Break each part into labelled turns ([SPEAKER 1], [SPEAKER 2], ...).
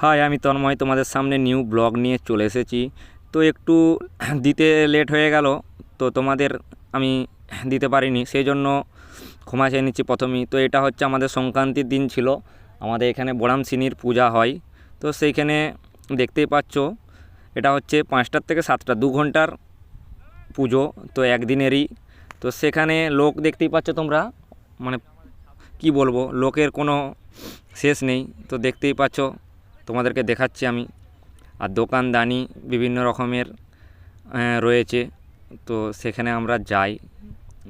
[SPEAKER 1] High, আমি তন্ময়, তোমাদের সামনে নিউ ব্লগ নিয়ে চলে এসেছি। তো একটু দিতে লেট হয়ে গেল, তো তোমাদের আমি দিতে পারিনি, সেই জন্য ক্ষমা চেয়ে নিচ্ছি প্রথমেই। তো এটা হচ্ছে আমাদের সংক্রান্তির দিন ছিল, আমাদের এখানে বড়াম সিনির পূজা হয়। তো সেইখানে দেখতেই পাচ্ছ, এটা হচ্ছে পাঁচটার থেকে সাতটা, দু ঘণ্টার পুজো, তো একদিনেরই। তো সেখানে লোক দেখতেই পাচ্ছ তোমরা মানে কি বলব, লোকের কোনো শেষ নেই। তো দেখতেই পাচ্ছ তোমাদেরকে দেখাচ্ছি আমি। আর দোকানদানি বিভিন্ন রকমের রয়েছে। তো সেখানে আমরা যাই।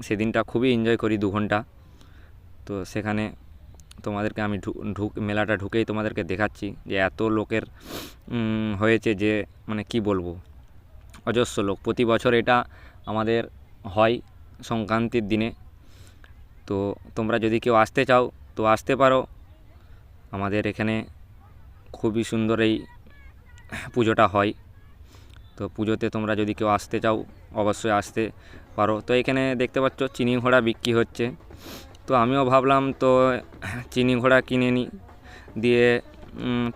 [SPEAKER 1] সেদিনটা খুবই এনজয় করি দু ঘণ্টা। তো সেখানে তোমাদেরকে আমি ঢুক, মেলাটা ঢুকেই তোমাদেরকে দেখাচ্ছি যে এত লোকের হয়েছে যে মানে কি বলব? অজস্র লোক। প্রতি বছর এটা আমাদের হয় সংক্রান্তির দিনে। তো তোমরা যদি কেউ আসতে চাও, তো আসতে পারো। আমাদের এখানে খুবই সুন্দর এই পুজোটা হয়। তো পুজোতে তোমরা যদি কেউ আসতে চাও, অবশ্যই আসতে পারো। তো এখানে দেখতে পাচ্ছ চিনি ঘোড়া বিক্রি হচ্ছে। তো আমিও ভাবলাম, তো চিনি ঘোড়া কিনে নিই দিয়ে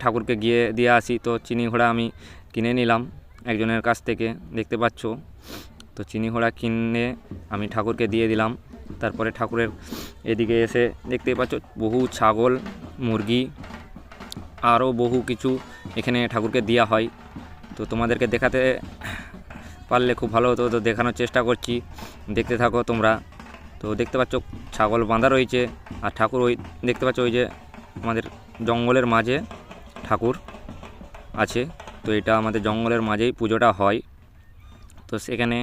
[SPEAKER 1] ঠাকুরকে গিয়ে দিয়ে আসি। তো চিনি ঘোড়া আমি কিনে নিলাম একজনের কাছ থেকে, দেখতে পাচ্ছ। তো চিনি ঘোড়া কিনে আমি ঠাকুরকে দিয়ে দিলাম। তারপরে ঠাকুরের এদিকে এসে দেখতে পাচ্ছ, বহু ছাগল, মুরগি আরও বহু কিছু এখানে ঠাকুরকে দেওয়া হয়। তো তোমাদেরকে দেখাতে পারলে খুব ভালো হতো। তো দেখানোর চেষ্টা করছি। দেখতে থাকো তোমরা। তো দেখতে পাচ্ছ ছাগল বাঁধা রয়েছে আর ঠাকুর ওই দেখতে পাচ্ছ ওই যে আমাদের জঙ্গলের মাঝে ঠাকুর আছে। তো এটা আমাদের জঙ্গলের মাঝেই পুজোটা হয়। তো সেখানে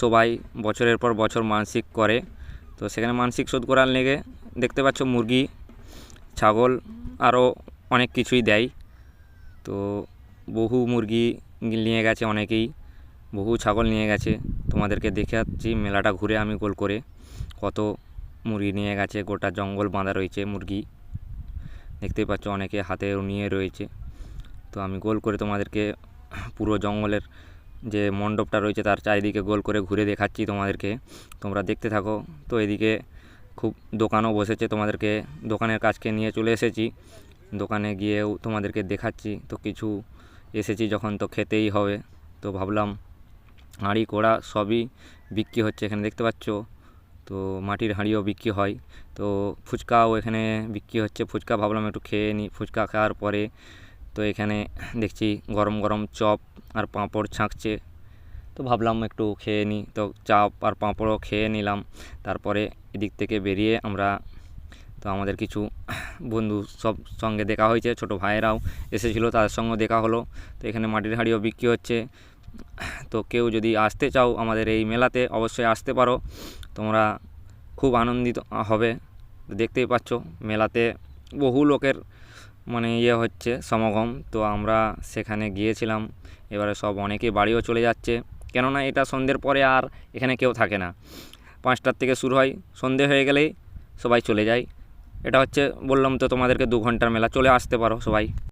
[SPEAKER 1] সবাই বছরের পর বছর মানসিক করে। তো সেখানে মানসিক শোধ করার লেগে দেখতে পাচ্ছ মুরগি, ছাগল আরও অনেক কিছুই দেয়। তো বহু মুরগি নিয়ে গেছে অনেকেই, বহু ছাগল নিয়ে গেছে। তোমাদেরকে দেখাচ্ছি মেলাটা ঘুরে আমি গোল করে কত মুরগি নিয়ে গেছে। গোটা জঙ্গল বাঁধা রয়েছে মুরগি। দেখতেই পাচ্ছ অনেকে হাতে নিয়ে রয়েছে। তো আমি গোল করে তোমাদেরকে পুরো জঙ্গলের যে মণ্ডপটা রয়েছে তার চারিদিকে গোল করে ঘুরে দেখাচ্ছি তোমাদেরকে। তোমরা দেখতে থাকো। তো এদিকে খুব দোকানও বসেছে তোমাদেরকে। দোকানের কাছকে নিয়ে চলে এসেছি। দোকানে গিয়েও তোমাদেরকে দেখাচ্ছি। তো কিছু এসেছি যখন তো খেতেই হবে। তো ভাবলাম হাঁড়ি, কোড়া সবই বিক্রি হচ্ছে এখানে, দেখতে পাচ্ছ? তো মাটির হাঁড়িও বিক্রি হয়। তো ফুচকাও এখানে বিক্রি হচ্ছে। ফুচকা ভাবলাম একটু খেয়ে নিই ফুচকা খাওয়ার পরে তো এখানে দেখছি গরম গরম চপ আর পাঁপড় ছাঁকছে। তো ভাবলাম একটু খেয়ে নিই তো চাপ আর পাঁপড়ও খেয়ে নিলাম। তারপরে এদিক থেকে বেরিয়ে আমরা তো আমাদের কিছু বন্ধু সব সঙ্গে দেখা হয়েছে, ছোটো ভাইয়েরাও এসেছিল, তাদের সঙ্গে দেখা হলো। তো এখানে মাটির হাঁড়িও বিক্রি হচ্ছে। তো কেউ যদি আসতে চাও আমাদের এই মেলাতে অবশ্যই আসতে পারো। তোমরা খুব আনন্দিত হবে। দেখতেই পাচ্ছ মেলাতে বহু লোকের মানে ইয়ে হচ্ছে সমাগম। তো আমরা সেখানে গিয়েছিলাম। এবারে সব অনেকে বাড়িও চলে যাচ্ছে। কেননা এটা সন্ধ্যের পরে আর এখানে কেউ থাকে না। পাঁচটার থেকে শুরু হয়। সন্ধে হয়ে গেলেই সবাই চলে যায়। এটা হচ্ছে বললাম তো তোমাদেরকে দু ঘণ্টার মেলা চলে আসতে পারো সবাই।